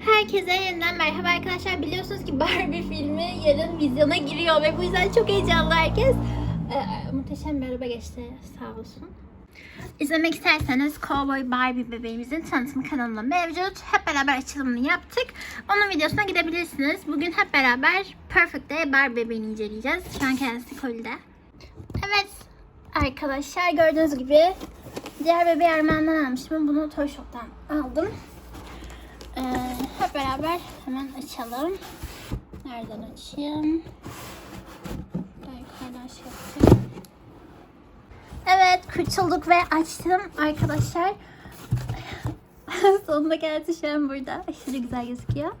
Herkese yeniden merhaba arkadaşlar. Biliyorsunuz ki Barbie filmi yarın vizyona giriyor ve bu yüzden çok heyecanlı herkes. Ee, muhteşem bir araba geçti sağ olsun. İzlemek isterseniz Cowboy Barbie bebeğimizin tanıtım kanalında mevcut. Hep beraber açılımını yaptık. Onun videosuna gidebilirsiniz. Bugün hep beraber Perfect Day Barbie bebeğini inceleyeceğiz. Şu an kendisi kolide. Evet arkadaşlar gördüğünüz gibi diğer bebeği Ermen'den almıştım. Bunu Toy Shop'tan aldım. Ee, hep beraber hemen açalım. Nereden açayım? Şey. Evet kurtulduk ve açtım arkadaşlar. Sonunda geldi şu an burada. Aşırı güzel gözüküyor.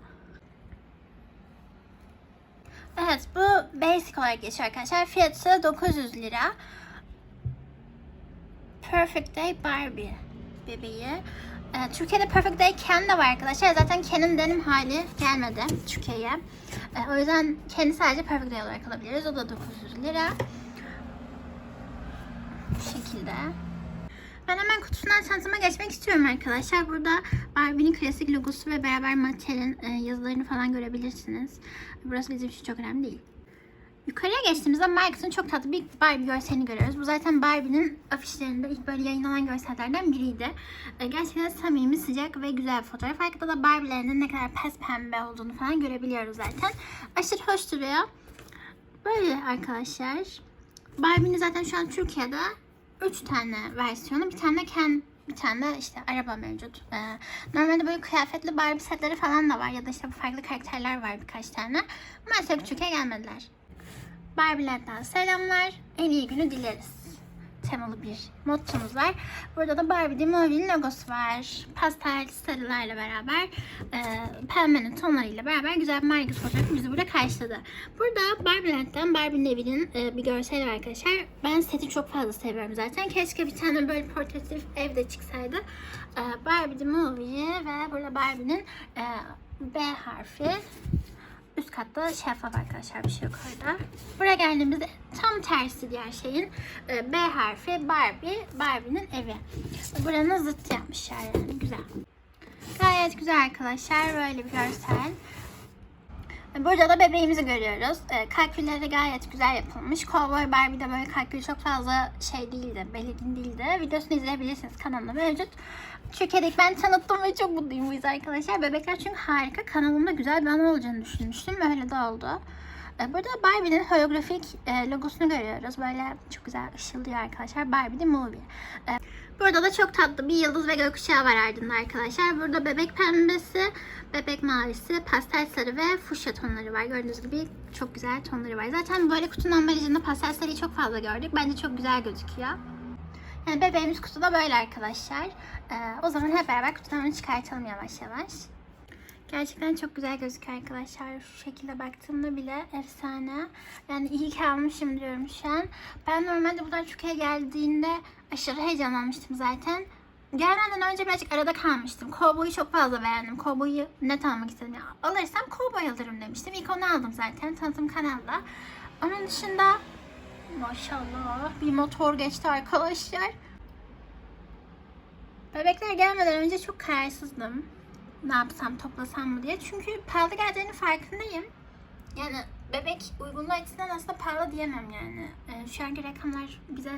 Evet bu basic olarak geçiyor arkadaşlar. Fiyatı 900 lira. Perfect Day Barbie bebeği. Ee, Türkiye'de Perfect Day Ken de var arkadaşlar. Zaten Ken'in denim hali gelmedi Türkiye'ye. Ee, o yüzden Ken'i sadece Perfect Day olarak alabiliriz. O da 900 lira. Bu şekilde. Ben hemen kutusundan tanıtıma geçmek istiyorum arkadaşlar. Burada Barbie'nin klasik logosu ve beraber Mattel'in e, yazılarını falan görebilirsiniz. Burası bizim için çok önemli değil. Yukarıya geçtiğimizde Marcus'un çok tatlı bir Barbie görselini görüyoruz. Bu zaten Barbie'nin afişlerinde ilk böyle yayınlanan görsellerden biriydi. Ee, gerçekten samimi, sıcak ve güzel bir fotoğraf. Arkada da Barbie'lerinin ne kadar pes pembe olduğunu falan görebiliyoruz zaten. Aşırı hoş duruyor. Böyle arkadaşlar. Barbie'nin zaten şu an Türkiye'de 3 tane versiyonu. Bir tane Ken, bir tane işte araba mevcut. Ee, normalde böyle kıyafetli Barbie setleri falan da var. Ya da işte farklı karakterler var birkaç tane. Maalesef Türkiye'ye gelmediler. Barbie'lerden selamlar. En iyi günü dileriz. Temalı bir mottomuz var. Burada da Barbie The Movie'nin logosu var. Pastel sarılarla beraber, e, pembenin tonlarıyla beraber güzel bir Margus fotoğrafı bizi burada karşıladı. Burada Barbie'lerden Barbie'nin evinin e, bir görseli var arkadaşlar. Ben seti çok fazla seviyorum zaten. Keşke bir tane böyle portatif evde çıksaydı. E, Barbie The Movie ve burada Barbie'nin e, B harfi Üst katta şeffaf arkadaşlar bir şey yok orada. Buraya geldiğimizde tam tersi diğer şeyin e, B harfi Barbie, Barbie'nin evi. Buranın zıttı yapmışlar yani güzel. Gayet güzel arkadaşlar böyle bir görsel. Burada da bebeğimizi görüyoruz. E, kalkülleri gayet güzel yapılmış. Cowboy Barbie'de böyle kalkül çok fazla şey değildi, belirgin değildi. Videosunu izleyebilirsiniz kanalımda mevcut. Türkiye'deki ben tanıttım ve çok mutluyum bu yüzden arkadaşlar. Bebekler çünkü harika. Kanalımda güzel bir anı olacağını düşünmüştüm. Öyle de oldu. E, Burada Barbie'nin holografik e, logosunu görüyoruz. Böyle çok güzel ışıldıyor arkadaşlar. Barbie the Movie. Burada da çok tatlı bir yıldız ve gökkuşağı var ardında arkadaşlar. Burada bebek pembesi, bebek mavisi, pastel sarı ve fuşya tonları var. Gördüğünüz gibi çok güzel tonları var. Zaten böyle kutunun ambalajında pastel sarıyı çok fazla gördük. Bence çok güzel gözüküyor. Yani bebeğimiz kutuda böyle arkadaşlar. Ee, o zaman hep beraber kutudan çıkartalım yavaş yavaş. Gerçekten çok güzel gözüküyor arkadaşlar. Şu şekilde baktığımda bile efsane. Yani iyi ki almışım diyorum şu an. Ben normalde buradan Türkiye'ye geldiğinde aşırı heyecanlanmıştım zaten. Gelmeden önce birazcık arada kalmıştım. Cowboy'u çok fazla beğendim. Cowboy'u net almak istedim. Ya, alırsam Cowboy alırım demiştim. İlk onu aldım zaten tanıtım kanalda. Onun dışında maşallah bir motor geçti arkadaşlar. Bebekler gelmeden önce çok kararsızdım. Ne yapsam toplasam mı diye. Çünkü pahalı geldiğinin farkındayım. Yani bebek uygunluğu açısından aslında pahalı diyemem yani. Ee, şu anki rakamlar bize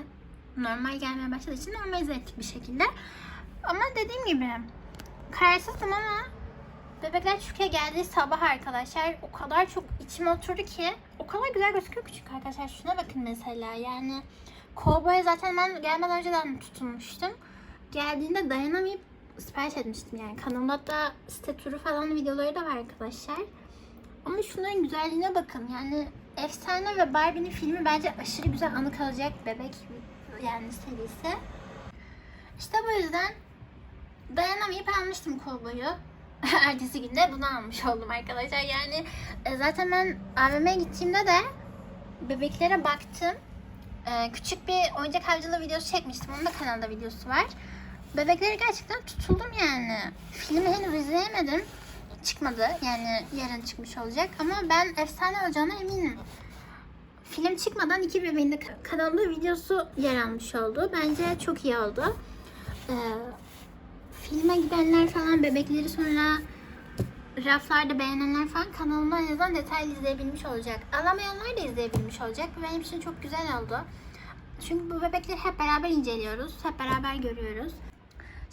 normal gelmeye başladığı için normalize ettik bir şekilde. Ama dediğim gibi kararsızdım ama bebekler Türkiye geldiği sabah arkadaşlar o kadar çok içime oturdu ki o kadar güzel gözüküyor küçük arkadaşlar. Şuna bakın mesela yani Cowboy'a zaten ben gelmeden önceden tutulmuştum. Geldiğinde dayanamayıp sipariş etmiştim yani. Kanalımda da site turu falan videoları da var arkadaşlar. Ama şunların güzelliğine bakın. Yani efsane ve Barbie'nin filmi bence aşırı güzel anı kalacak bebek yani serisi. İşte bu yüzden dayanamayıp almıştım kolboyu. Ertesi günde bunu almış oldum arkadaşlar. Yani e, zaten ben AVM'ye gittiğimde de bebeklere baktım. E, küçük bir oyuncak avcılığı videosu çekmiştim. Onun da kanalda videosu var. Bebeklere gerçekten tutuldum yani. Filmi henüz izleyemedim. Çıkmadı. Yani yarın çıkmış olacak. Ama ben efsane olacağına eminim. Film çıkmadan iki bebeğin de kanalımda videosu yer almış oldu. Bence çok iyi oldu. Ee, filme gidenler falan bebekleri sonra raflarda beğenenler falan kanalımdan yazan detaylı izleyebilmiş olacak. Alamayanlar da izleyebilmiş olacak. Benim için çok güzel oldu. Çünkü bu bebekleri hep beraber inceliyoruz. Hep beraber görüyoruz.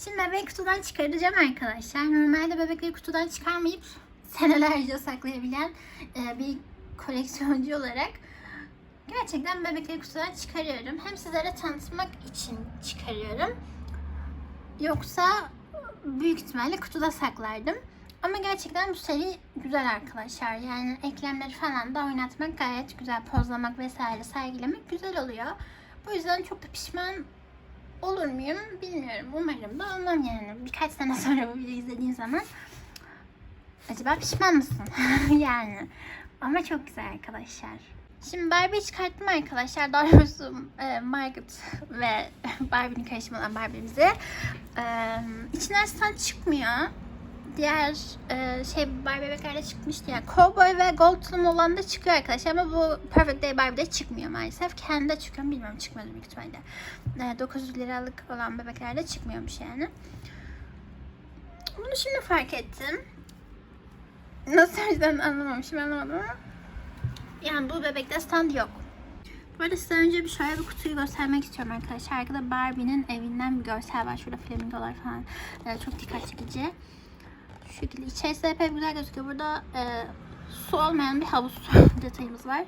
Şimdi bebeği kutudan çıkaracağım arkadaşlar. Normalde bebekleri kutudan çıkarmayıp senelerce saklayabilen e, bir koleksiyoncu olarak gerçekten bebekleri kutudan çıkarıyorum. Hem sizlere tanıtmak için çıkarıyorum. Yoksa büyük ihtimalle kutuda saklardım. Ama gerçekten bu seri güzel arkadaşlar. Yani eklemleri falan da oynatmak gayet güzel. Pozlamak vesaire sergilemek güzel oluyor. Bu yüzden çok da pişman olur muyum bilmiyorum. Umarım da olmam yani. Birkaç sene sonra bu videoyu izlediğin zaman acaba pişman mısın? yani. Ama çok güzel arkadaşlar. Şimdi Barbie çıkarttım arkadaşlar. Daha doğrusu e, Margaret ve Barbie'nin karışımı olan Barbie'mizi. E, içinden çıkmıyor. Diğer e, şey Barbie bebeklerde çıkmıştı ya. Cowboy ve Gold'un olan da çıkıyor arkadaşlar ama bu Perfect Day Barbie'de çıkmıyor maalesef. Kendi çıkıyor mu bilmiyorum çıkmadı büyük ihtimalle. E, 900 liralık olan bebeklerde çıkmıyormuş yani. Bunu şimdi fark ettim. Nasıl yüzden anlamamışım anlamadım ama. Yani bu bebekte stand yok. Bu arada size önce bir şöyle bir kutuyu göstermek istiyorum arkadaşlar. Arkada Barbie'nin evinden bir görsel var. Şurada flamingolar falan. Ee, çok dikkat çekici. Şu şekilde. İçerisi de pek güzel gözüküyor. Burada e, su olmayan bir havuz detayımız var.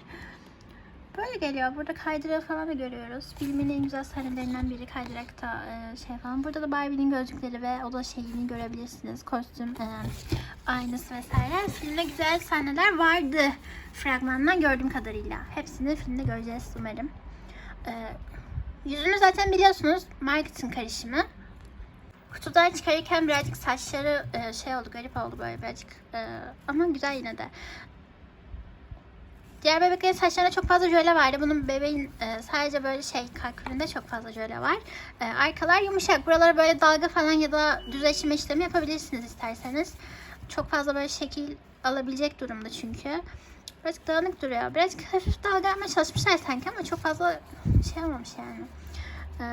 Böyle geliyor. Burada kaydırağı falan da görüyoruz. Filmin en güzel sahnelerinden biri kaydırakta e, şey falan. Burada da Barbie'nin gözlükleri ve oda şeyini görebilirsiniz. Kostüm, e, aynası vesaire. Filmde güzel sahneler vardı. Fragmandan gördüğüm kadarıyla. Hepsini filmde göreceğiz umarım. E, yüzünü zaten biliyorsunuz. Marketing karışımı. Kutudan çıkarırken birazcık saçları e, şey oldu, garip oldu böyle birazcık. E, ama güzel yine de. Diğer bebeklerin saçlarında çok fazla jöle vardı. Bunun bebeğin e, sadece böyle şey kalkülünde çok fazla jöle var. E, arkalar yumuşak. Buralara böyle dalga falan ya da düzleşme işlemi yapabilirsiniz isterseniz. Çok fazla böyle şekil alabilecek durumda çünkü. Birazcık dağınık duruyor. Birazcık hafif dalgalanma çalışmışlar sanki ama çok fazla şey olmamış yani. E,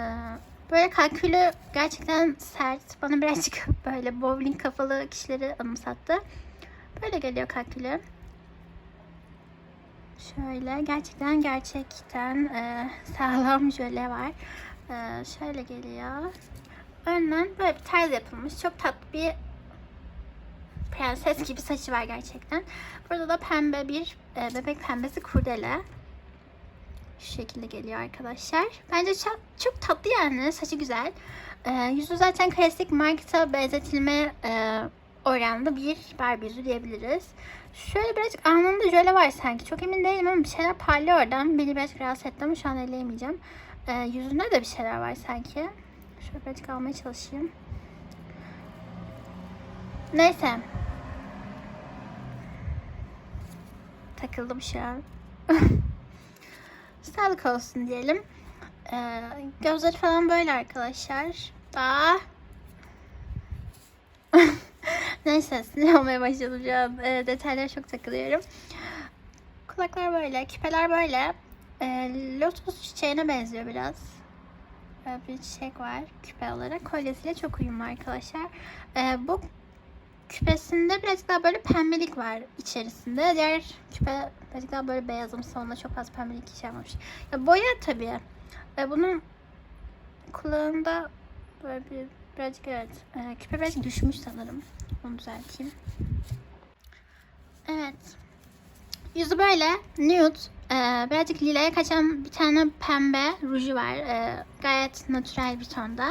böyle kalkülü gerçekten sert. Bana birazcık böyle bowling kafalı kişileri anımsattı. Böyle geliyor kalkülü. Şöyle gerçekten gerçekten e, sağlam jöle var. E, şöyle geliyor. Önden böyle bir tarz yapılmış. Çok tatlı bir prenses gibi saçı var gerçekten. Burada da pembe bir e, bebek pembesi kurdele. Şu şekilde geliyor arkadaşlar. Bence çok, çok tatlı yani. Saçı güzel. E, yüzü zaten klasik markete benzetilme e, oranlı bir Barbie yüzü diyebiliriz. Şöyle birazcık alnında jöle var sanki. Çok emin değilim ama bir şeyler parlıyor oradan. Beni birazcık rahatsız etti ama şu an elleyemeyeceğim. Ee, yüzünde de bir şeyler var sanki. Şöyle birazcık almaya çalışayım. Neyse. Takıldım şu an. Sağlık olsun diyelim. Ee, gözleri falan böyle arkadaşlar. Daha Neyse sinir olmaya başladım şu an. E, detaylara çok takılıyorum. Kulaklar böyle, küpeler böyle. E, lotus çiçeğine benziyor biraz. Böyle bir çiçek var küpe olarak. Kolyesiyle çok uyumlu arkadaşlar. E, bu küpesinde birazcık daha böyle pembelik var içerisinde. Diğer küpe birazcık daha böyle beyazımsı. Onda çok fazla pembelik şey yapmamış. Ya boya tabii. E, bunun kulağında böyle bir birazcık evet. E, küpe birazcık düşmüş sanırım. Onu düzelteyim. Evet. Yüzü böyle nude. Ee, birazcık lilaya kaçan bir tane pembe ruju var. Ee, gayet natürel bir tonda.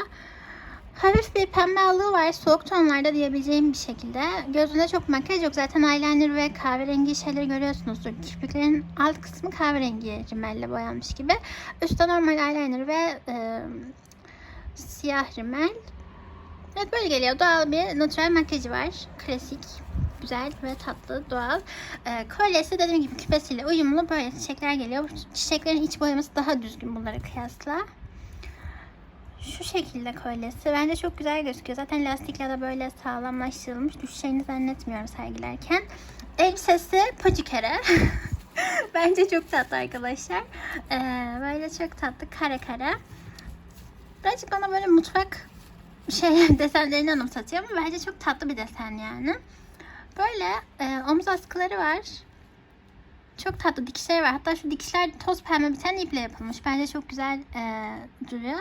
Hafif bir pembe allığı var. Soğuk tonlarda diyebileceğim bir şekilde. Gözünde çok makyaj yok. Zaten eyeliner ve kahverengi şeyleri görüyorsunuzdur. Kirpiklerin alt kısmı kahverengi rimelle boyanmış gibi. Üstte normal eyeliner ve e, siyah rimel. Evet böyle geliyor. Doğal bir natural makyajı var. Klasik, güzel ve tatlı, doğal. Ee, kolyesi dediğim gibi küpesiyle uyumlu böyle çiçekler geliyor. Çiçeklerin iç boyaması daha düzgün bunlara kıyasla. Şu şekilde kolyesi. Bence çok güzel gözüküyor. Zaten lastikle de böyle sağlamlaştırılmış. Düşeceğini zannetmiyorum sergilerken. Elbisesi pacikere. Bence çok tatlı arkadaşlar. Ee, böyle çok tatlı kare kare. Birazcık bana böyle mutfak şey desenlerini anımsatıyor ama bence çok tatlı bir desen yani. Böyle e, omuz askıları var. Çok tatlı dikişleri var. Hatta şu dikişler toz pembe bir tane iple yapılmış. Bence çok güzel e, duruyor.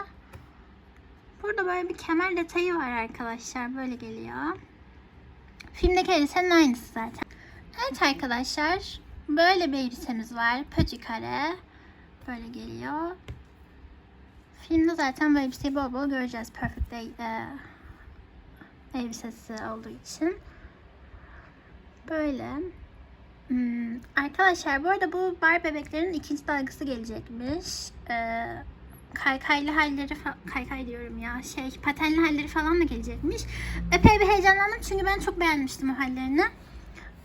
Burada böyle bir kemer detayı var arkadaşlar. Böyle geliyor. Filmdeki elbisenin aynısı zaten. Evet arkadaşlar. Böyle bir elbisemiz var. Pötü kare. Böyle geliyor. Filmde zaten bu elbiseyi bol bol göreceğiz. Perfect Day e, elbisesi olduğu için. Böyle. Hmm, arkadaşlar bu arada bu bar bebeklerin ikinci dalgası gelecekmiş. Ee, kaykaylı halleri kaykay diyorum ya şey patenli halleri falan da gelecekmiş. Epey bir heyecanlandım çünkü ben çok beğenmiştim o hallerini.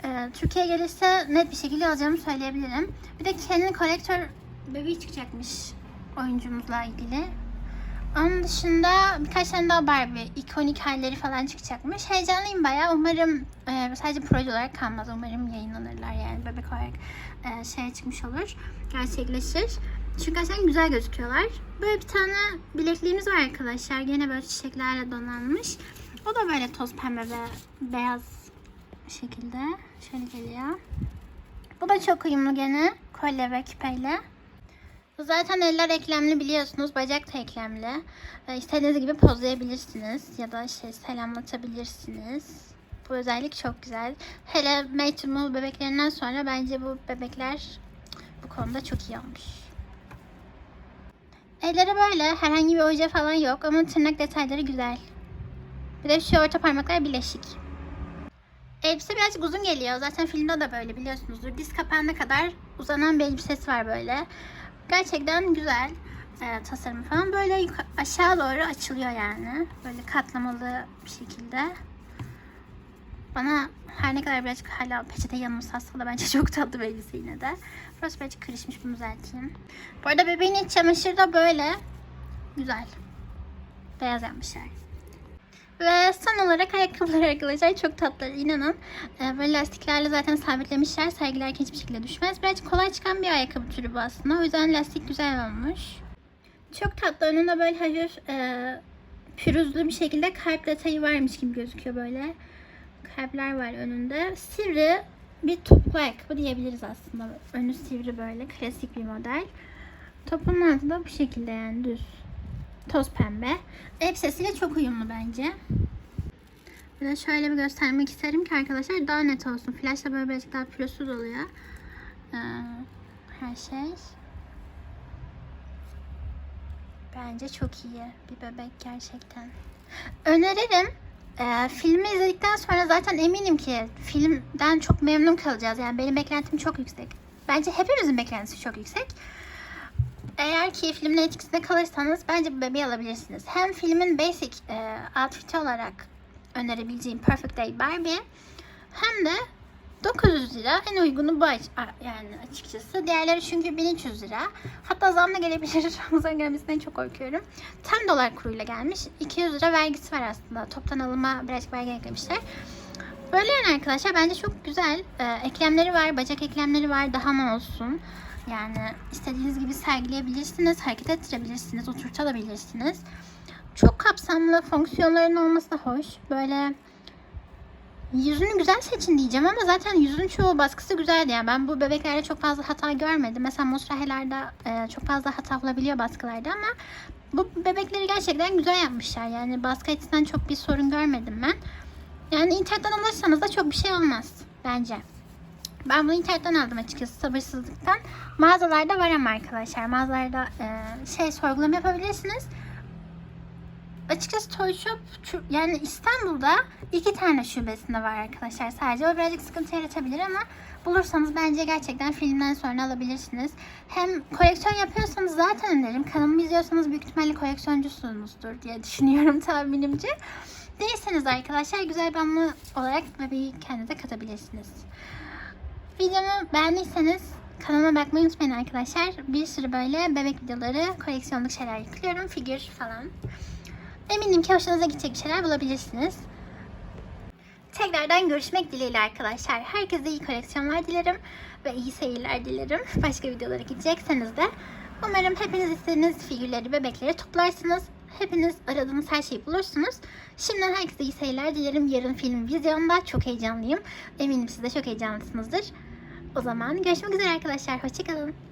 Ee, Türkiye'ye gelirse net bir şekilde alacağımı söyleyebilirim. Bir de kendi kolektör bebeği çıkacakmış oyuncumuzla ilgili. Onun dışında birkaç tane daha Barbie ikonik halleri falan çıkacakmış. Heyecanlıyım bayağı. Umarım e, sadece proje olarak kalmaz. Umarım yayınlanırlar yani bebek olarak e, şeye çıkmış olur. Gerçekleşir. Gerçekten güzel gözüküyorlar. Böyle bir tane bilekliğimiz var arkadaşlar. Gene böyle çiçeklerle donanmış. O da böyle toz pembe ve beyaz şekilde. Şöyle geliyor. Bu da çok uyumlu gene. Kolye ve küpeyle. Zaten eller eklemli biliyorsunuz. Bacak da eklemli. Ee, istediğiniz gibi pozlayabilirsiniz. Ya da şey selamlatabilirsiniz. Bu özellik çok güzel. Hele Made to bebeklerinden sonra bence bu bebekler bu konuda çok iyi olmuş. Elleri böyle. Herhangi bir oje falan yok ama tırnak detayları güzel. Bir de şu orta parmaklar birleşik. Elbise birazcık uzun geliyor. Zaten filmde de böyle biliyorsunuzdur. Diz kapağına kadar uzanan bir elbisesi var böyle. Gerçekten güzel e, tasarımı falan. Böyle aşağı doğru açılıyor yani. Böyle katlamalı bir şekilde. Bana her ne kadar birazcık hala peçete yanılsazsa da bence çok tatlı bir elbise yine de. Burası birazcık kırışmış bunu düzelteyim. Bu arada bebeğin iç çamaşırı da böyle. Güzel. Beyaz yapmışlar. Ve son olarak ayakkabılar arkadaşlar çok tatlı inanın. Ee, böyle lastiklerle zaten sabitlemişler. Sergilerken hiçbir şekilde düşmez. Birazcık kolay çıkan bir ayakkabı türü bu aslında. O yüzden lastik güzel olmuş. Çok tatlı. Önünde böyle hafif e, pürüzlü bir şekilde kalp detayı varmış gibi gözüküyor böyle. Kalpler var önünde. Sivri bir topuklu ayakkabı diyebiliriz aslında. Önü sivri böyle. Klasik bir model. Topunun altı da bu şekilde yani düz toz pembe. Elbisesiyle çok uyumlu bence. Bir şöyle bir göstermek isterim ki arkadaşlar daha net olsun. Flashla böyle birazcık daha pürüzsüz oluyor. Ee, her şey. Bence çok iyi bir bebek gerçekten. Öneririm. Ee, filmi izledikten sonra zaten eminim ki filmden çok memnun kalacağız. Yani benim beklentim çok yüksek. Bence hepimizin beklentisi çok yüksek. Eğer ki filmin etkisinde kalırsanız bence bu bebeği alabilirsiniz. Hem filmin basic e, outfit'i olarak önerebileceğim Perfect Day Barbie hem de 900 lira en uygunu bu yani açıkçası. Diğerleri çünkü 1300 lira. Hatta zamla gelebilir. Zam gelmesinden çok korkuyorum. Tam dolar kuruyla gelmiş. 200 lira vergisi var aslında. Toptan alıma birazcık vergi eklemişler. Böyle yani arkadaşlar bence çok güzel. Ee, eklemleri var, bacak eklemleri var. Daha mı olsun? Yani istediğiniz gibi sergileyebilirsiniz, hareket ettirebilirsiniz, oturtabilirsiniz. Çok kapsamlı fonksiyonların olması da hoş. Böyle yüzünü güzel seçin diyeceğim ama zaten yüzün çoğu baskısı güzeldi. Yani ben bu bebeklerde çok fazla hata görmedim. Mesela Mosrahe'lerde e, çok fazla hata olabiliyor baskılarda ama bu bebekleri gerçekten güzel yapmışlar. Yani baskı açısından çok bir sorun görmedim ben. Yani internetten alırsanız da çok bir şey olmaz bence. Ben bunu internetten aldım açıkçası sabırsızlıktan. Mağazalarda var ama arkadaşlar. Mağazalarda e, şey sorgulama yapabilirsiniz. Açıkçası Toy Shop yani İstanbul'da iki tane şubesinde var arkadaşlar sadece. O birazcık sıkıntı yaratabilir ama bulursanız bence gerçekten filmden sonra alabilirsiniz. Hem koleksiyon yapıyorsanız zaten öneririm. Kanalımı izliyorsanız büyük ihtimalle koleksiyoncusunuzdur diye düşünüyorum tahminimce. Değilseniz arkadaşlar güzel bir anı olarak bebeği kendinize katabilirsiniz. Videomu beğendiyseniz kanalıma bakmayı unutmayın arkadaşlar. Bir sürü böyle bebek videoları, koleksiyonluk şeyler yüklüyorum. Figür falan. Eminim ki hoşunuza gidecek şeyler bulabilirsiniz. Tekrardan görüşmek dileğiyle arkadaşlar. Herkese iyi koleksiyonlar dilerim ve iyi seyirler dilerim. Başka videolara gidecekseniz de umarım hepiniz istediğiniz figürleri, bebekleri toplarsınız. Hepiniz aradığınız her şeyi bulursunuz. Şimdiden herkese iyi seyirler dilerim. Yarın film vizyonda. Çok heyecanlıyım. Eminim siz de çok heyecanlısınızdır. O zaman görüşmek üzere arkadaşlar. Hoşçakalın.